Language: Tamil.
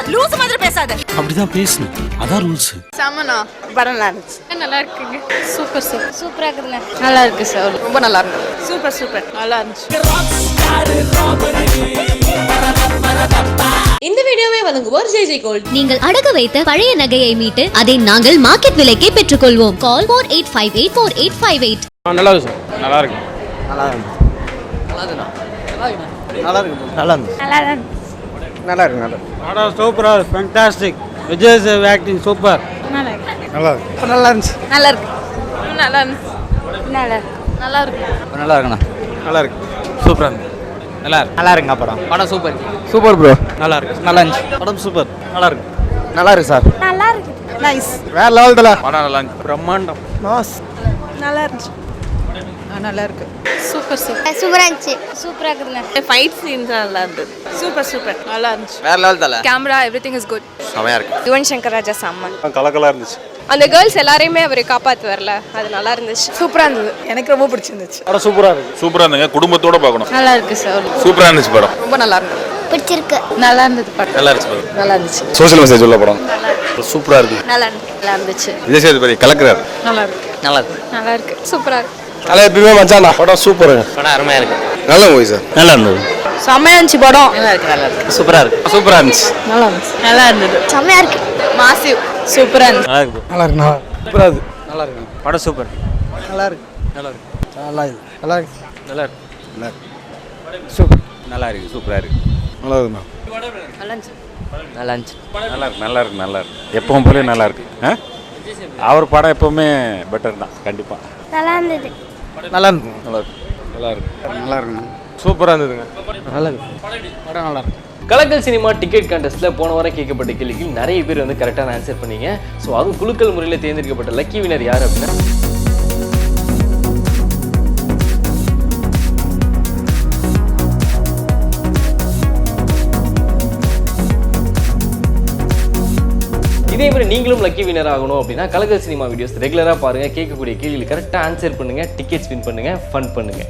பேசாத லூசு மாதிரி பேசாத. அப்படிதான் பேசணும். அதான் ரூல்ஸ் செமனா படம் நல்லா இருந்துச்சு. நல்லா இருக்குங்க. சூப்பர் சார் சூப்பரா இருக்குதுங்க. நல்லா இருக்கு சார் ரொம்ப நல்லா இருந்தது சூப்பர் சூப்பர் நல்லா இருந்துச்சு. இந்த வீடியோவை வழங்குவோர் ஜெய் ஜெய் கோல்ட். நீங்கள் அடகு வைத்த பழைய நகையை மீட்டு அதை நாங்கள் மார்க்கெட் விலைக்கே பெற்றுக்கொள்வோம். Call four eight five eight four eight five eight நல்லா இருக்கு சார் நல்லா இருக்கு. நல்லா இருக்கு. நல்லா இருக்கு. நல்லா இருக்கு. படம் சூப்பராக இருக்கு. ஃபேண்டாஸ்டிக் விஜய் சேவ் ஆக்டிங் சூப்பர் நல்லா இருக்கு நல்லா இருந்துச்சு. நல்லா இருக்கு நல்லா இருந்துச்சு. நல்லா நல்லா இருக்கு. நல்லா இருக்குண்ணா. நல்லா இருக்கு. சூப்பரா இருக்கு. நல்லா இருக்கு. நல்லா இருக்குங்க படம் படம் சூப்பர். சூப்பர் ப்ரோ நல்லா இருக்கு. நல்லா இருந்துச்சு. படம் சூப்பர். நல்லா இருக்கு. நல்லா இருக்கு சார். நல்லா இருக்கு. நைஸ் வேற லெவல் படம் நல்லா இருந்துச்சு. பிரம்மாண்டம். மாஸ் நல்லா இருந்துச்சு. நல்லா இருக்கு சூப்பர் சார் சூப்பரா இருந்துச்சு. சூப்பரா இருக்குதுங்க. ஃபைட் சீன்ஸ் நல்லா இருந்தது. Super super. நல்லா இருந்துச்சு. வேற லெவல் தல? Camera everything is good செமையா இருக்கு. யுவன் சங்கர் ராஜா சம்மன் கலக்கலா இருந்துச்சு. அந்த கேர்ள்ஸ் எல்லாரையுமே அவர் காப்பாத்து வரல அது நல்லா இருந்துச்சு. சூப்பரா இருந்தது. எனக்கு ரொம்ப பிடிச்சிருந்துச்சு. படம் சூப்பரா இருக்கு சூப்பரா இருந்துங்க குடும்பத்தோட பார்க்கணும். நல்லா இருக்கு சார். சூப்பரா இருந்துச்சு படம். ரொம்ப நல்லா இருந்தது. பிடிச்சிருக்கு. நல்லா இருந்தது படம். நல்லா இருந்துச்சு படம். நல்லா இருந்துச்சு. சோஷியல் மெசேஜ் உள்ள படம். சூப்பரா இருக்கு. நல்லா இருந்துச்சு. விஜய் சேதுபதி கலக்குறாரு. நல்லா இருக்கு. நல்லா இருக்கு. நல்லா இருக்கு. சூப்பரா இருக்கு. நல்லா எப்பயுமே மச்சானா படம் சூப்பர் படம் அருமையா இருக்கு நல்ல மூவி சார் நல்லா இருந்தது செம்மையா இருந்துச்சு படம் நல்லா இருக்கு நல்லா இருக்கு சூப்பரா இருக்கு சூப்பரா இருந்துச்சு நல்லா இருந்துச்சு நல்லா இருந்தது செம்மையா இருக்கு மாசிவ் சூப்பரா இருந்துச்சு நல்லா இருக்கு நல்லா இருக்கு சூப்பரா இருக்கு நல்லா இருக்கு படம் சூப்பர் நல்லா இருக்கு நல்லா இருக்கு நல்லா இருக்கு நல்லா இருக்கு நல்லா இருக்கு நல்லா இருக்கு சூப்பர் நல்லா இருக்கு சூப்பரா இருக்கு நல்லா இருக்குண்ணா நல்லா இருந்துச்சு நல்லா இருந்துச்சு நல்லா இருக்கு நல்லா இருக்கு நல்லா இருக்கு எப்பவும் போல நல்லா இருக்கு ஆ? அவர் படம் எப்பவுமே பெட்டர் தான் கண்டிப்பா நல்லா இருந்தது நல்லா இருக்கு நல்லா இருக்கு நல்லா இருக்கு நல்லா இருக்குண்ணா சூப்பரா இருந்ததுங்க. நல்லா இருக்கு படம் நல்லா இருக்கு கலக்கல் சினிமா டிக்கெட் கான்டெஸ்ட்டில் போன வாரம் கேட்கப்பட்ட கேள்விக்கு நிறைய பேர் வந்து கரெக்டான ஆன்சர் பண்ணீங்க. ஸோ அதுவும் குலுக்கல் முறையில் தேர்ந்தெடுக்கப்பட்ட லக்கி வினர் யார் அப்படின்னா இதே மாதிரி நீங்களும் லக்கி வினர் ஆகணும் அப்படின்னா கலகர் சினிமா வீடியோஸ் ரெகுலராக பாருங்கள் கேட்கக்கூடிய கேள்விகள் கரெக்டாக ஆன்சர் பண்ணுங்கள் டிக்கெட்ஸ் வின் பண்ணுங்கள் ஃபன் பண்ணுங்கள்